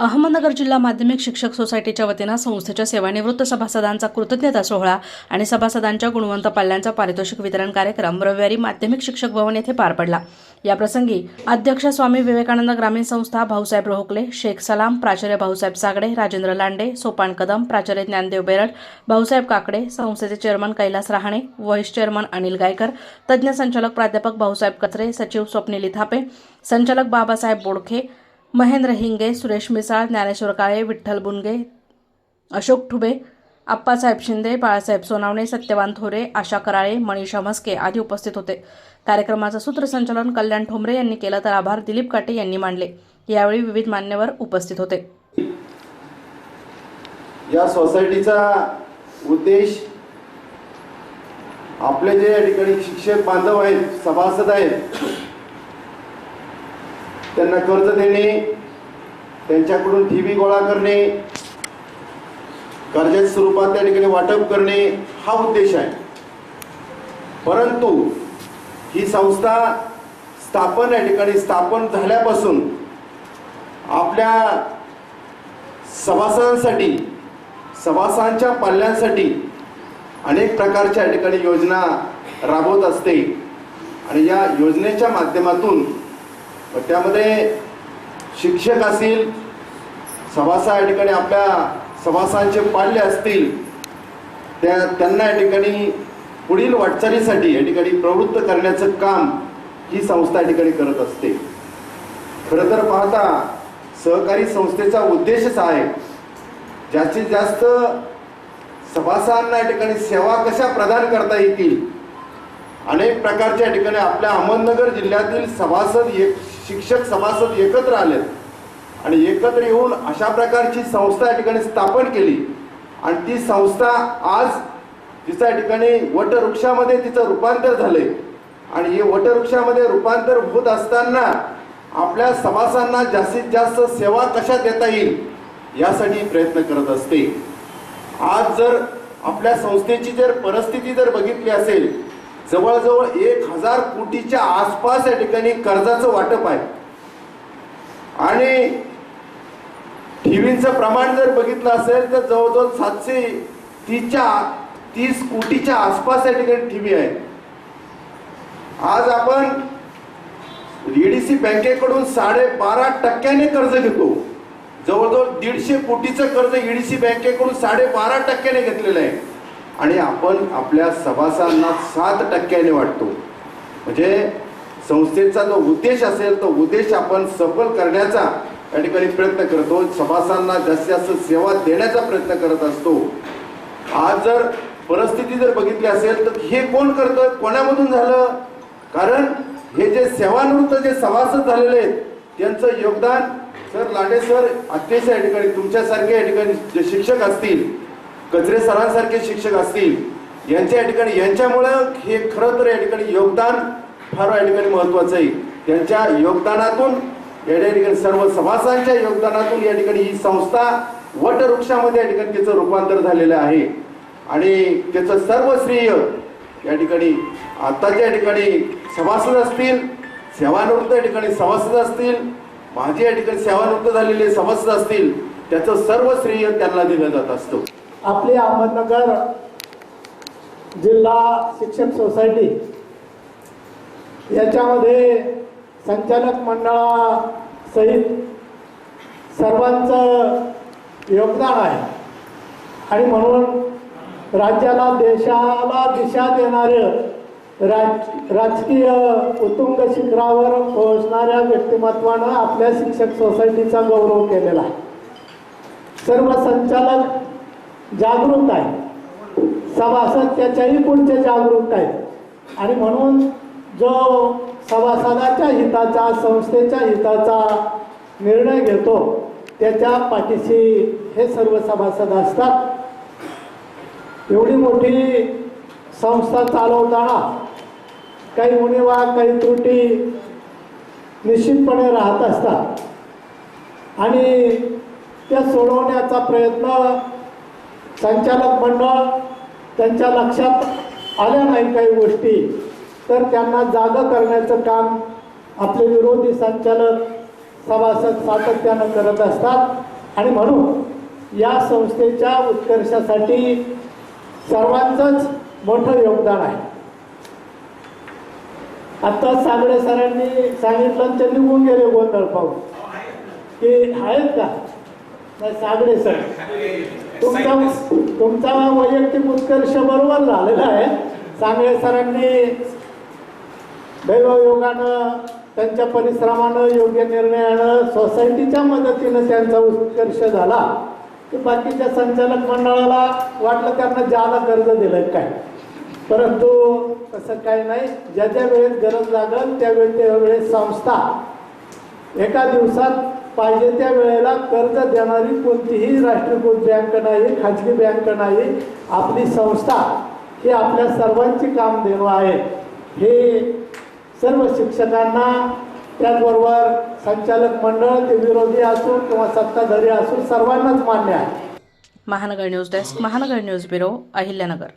अहमदनगर जिल्हा माध्यमिक शिक्षक सोसायटीच्या वतीनं संस्थेच्या सेवानिवृत्त सभासदांचा कृतज्ञता सोहळा आणि सभासदांच्या गुणवंत पाल्यांचा पारितोषिक वितरण कार्यक्रम रविवारी माध्यमिक शिक्षक भवन येथे पार पडला. याप्रसंगी अध्यक्ष स्वामी विवेकानंद ग्रामीण संस्था भाऊसाहेब रोहकले शेख सलाम प्राचार्य भाऊसाहेब सागडे राजेंद्र लांडे सोपान कदम प्राचार्य ज्ञानदेव बेरड भाऊसाहेब काकडे संस्थेचे chairman Kailas Rahane vice chairman Anil Gaikar तज्ज्ञ संचालक प्राध्यापक भाऊसाहेब कचरे सचिव स्वप्नील थापे संचालक बाबासाहेब बोडखे महेंद्र हिंगे सुरेश मिसाळ ज्ञानेश्वर काळे विठ्ठल बुनगे अशोक ठुबे आप्पासाहेब शिंदे बाळासाहेब सोनावणे सत्यवान थोरे आशा कराळे मनीषा म्हस्के आदी उपस्थित होते. कार्यक्रमाचं सूत्रसंचालन कल्याण ठोंबरे यांनी केलं तर आभार दिलीप काटे यांनी मानले यावेळी विविध मान्यवर उपस्थित होते. या सोसायटीचा उद्देश आपले जे या ठिकाणी शिक्षक बांधव आहेत सभासद आहेत त्यांना कर्ज देणे त्यांच्याकडून ठेवी गोळा करणे कर्जाच्या स्वरूपात त्या ठिकाणी वाटप करणे हा उद्देश आहे. परंतु ही संस्था स्थापन या ठिकाणी स्थापन झाल्यापासून आपल्या सभासदांसाठी सभासदांच्या पाल्यांसाठी अनेक प्रकारच्या या ठिकाणी योजना राबवत असते. आणि या योजनेच्या माध्यमातून त्यामध्ये शिक्षक असतील सभासा या ठिकाणी आपल्या सभासांचे पाल्य असतील त्या त्यांना या ठिकाणी पुढील वाटचालीसाठी या ठिकाणी प्रवृत्त करण्याचं काम ही संस्था या ठिकाणी करत असते. खरं तर पाहता सहकारी संस्थेचा उद्देशच आहे जास्तीत जास्त सभासांना या ठिकाणी सेवा कशा प्रदान करता येतील अनेक प्रकारच्या ठिकाणी आपल्या अहमदनगर जिल्ह्यातील सभासद एक शिक्षक सभासद एकत्र आलेत. आणि एकत्र येऊन अशा प्रकारची संस्था या ठिकाणी स्थापन केली. आणि ती संस्था आज तिच्या या ठिकाणी वटवृक्षामध्ये तिचं रूपांतर झाले आणि हे वटवृक्षामध्ये रूपांतर होत असताना आपल्या सभासांना जास्तीत जास्त सेवा कशा देता येईल यासाठी प्रयत्न करत असते. आज जर आपल्या संस्थेची जर परिस्थिती जर बघितली असेल जवळजवळ एक हजार कोटीच्या आसपास या ठिकाणी कर्जाचं वाटप आहे. आणि ठेवींचं प्रमाण जर बघितलं असेल तर जवळजवळ सातशे तीसच्या तीस कोटीच्या आसपास या ठिकाणी ठेवी आहे. आज आपण ईडीसी बँकेकडून साडेबारा टक्क्याने कर्ज घेतो. जवळजवळ दीडशे कोटीचं कर्ज ईडीसी बँकेकडून साडेबारा टक्क्याने घेतलेलं आहे. आणि आपण आपल्या सभासदांना सात टक्क्याने वाटतो. म्हणजे संस्थेचा जो उद्देश असेल तो उद्देश आपण सफल करण्याचा या ठिकाणी प्रयत्न करतो. सभासदांना जास्तीत जास्त सेवा देण्याचा प्रयत्न करत असतो. आज जर परिस्थिती जर बघितली असेल तर हे कोण करतं? कोणामधून झालं? कारण हे जे सेवानिवृत्त जे सभासद झालेले आहेत त्यांचं योगदान सर लांडे सर अतिशय या ठिकाणी तुमच्यासारखे या ठिकाणी जे शिक्षक असतील कचरे सरांसारखे शिक्षक असतील यांच्या या ठिकाणी यांच्यामुळं हे खरं तर या ठिकाणी योगदान फार या ठिकाणी महत्वाचं आहे. त्यांच्या योगदानातून या ठिकाणी सर्व सभासदांच्या योगदानातून या ठिकाणी ही संस्था वटवृक्षामध्ये या ठिकाणी त्याचं रूपांतर झालेलं आहे. आणि त्याचं सर्व श्रेय या ठिकाणी आताच्या या ठिकाणी सभासद असतील सेवानिवृत्त या ठिकाणी सभासद असतील माझे या ठिकाणी सेवानिवृत्त झालेले सभासद असतील त्याचं सर्व श्रेय त्यांना दिलं जात असतं. आपली अहमदनगर जिल्हा शिक्षक सोसायटी याच्यामध्ये संचालक मंडळासहित सर्वांचं योगदान आहे. आणि म्हणून राज्याला देशाला दिशा देणारं राज राजकीय उत्तुंग शिखरावर पोहोचणाऱ्या व्यक्तिमत्वानं आपल्या शिक्षक सोसायटीचा गौरव केलेला आहे. सर्व संचालक जागरूक आहे. सभासद त्याच्याही पुढचे जागरूक आहेत. आणि म्हणून जो सभासदाच्या हिताचा संस्थेच्या हिताचा निर्णय घेतो त्याच्या पाठीशी हे सर्व सभासद असतात. एवढी मोठी संस्था चालवताना काही उणीवा काही त्रुटी निश्चितपणे राहत असतात. आणि त्या सोडवण्याचा प्रयत्न संचालक मंडळ त्यांच्या लक्षात आल्या नाही काही गोष्टी. तर त्यांना जागं करण्याचं काम आपले विरोधी संचालक सभासद सातत्यानं करत असतात. आणि म्हणून या संस्थेच्या उत्कर्षासाठी सर्वांचंच मोठं योगदान आहे. आता सागडे सरांनी सांगितलं ते निघून गेले गोंधळ पाहून. की आहेत का? सागडे सर. तुमचा तुमचा वैयक्तिक उत्कर्ष बरोबर झालेला आहे. सांगळे सरांनी दैवयोगानं त्यांच्या परिश्रमानं योग्य निर्णयानं सोसायटीच्या मदतीनं त्यांचा उत्कर्ष झाला. की बाकीच्या संचालक मंडळाला वाटलं त्यांना ज्याला कर्ज दिलं काय. परंतु तसं काही नाही. ज्या ज्या वेळेत गरज लागल त्यावेळी त्यावेळेस संस्था एका दिवसात पाहिजे त्या वेळेला कर्ज देणारी कोणतीही राष्ट्रीयकृत बँक नाही खाजगी बँक नाही. आपली संस्था ही आपल्या सर्वांची कामधेनू आहे. हे सर्व शिक्षकांना त्याचबरोबर संचालक मंडळ ते विरोधी असो किंवा सत्ताधारी असो सर्वांनाच मान्य आहे. Mahanagar news desk Mahanagar news bureau Ahilyanagar.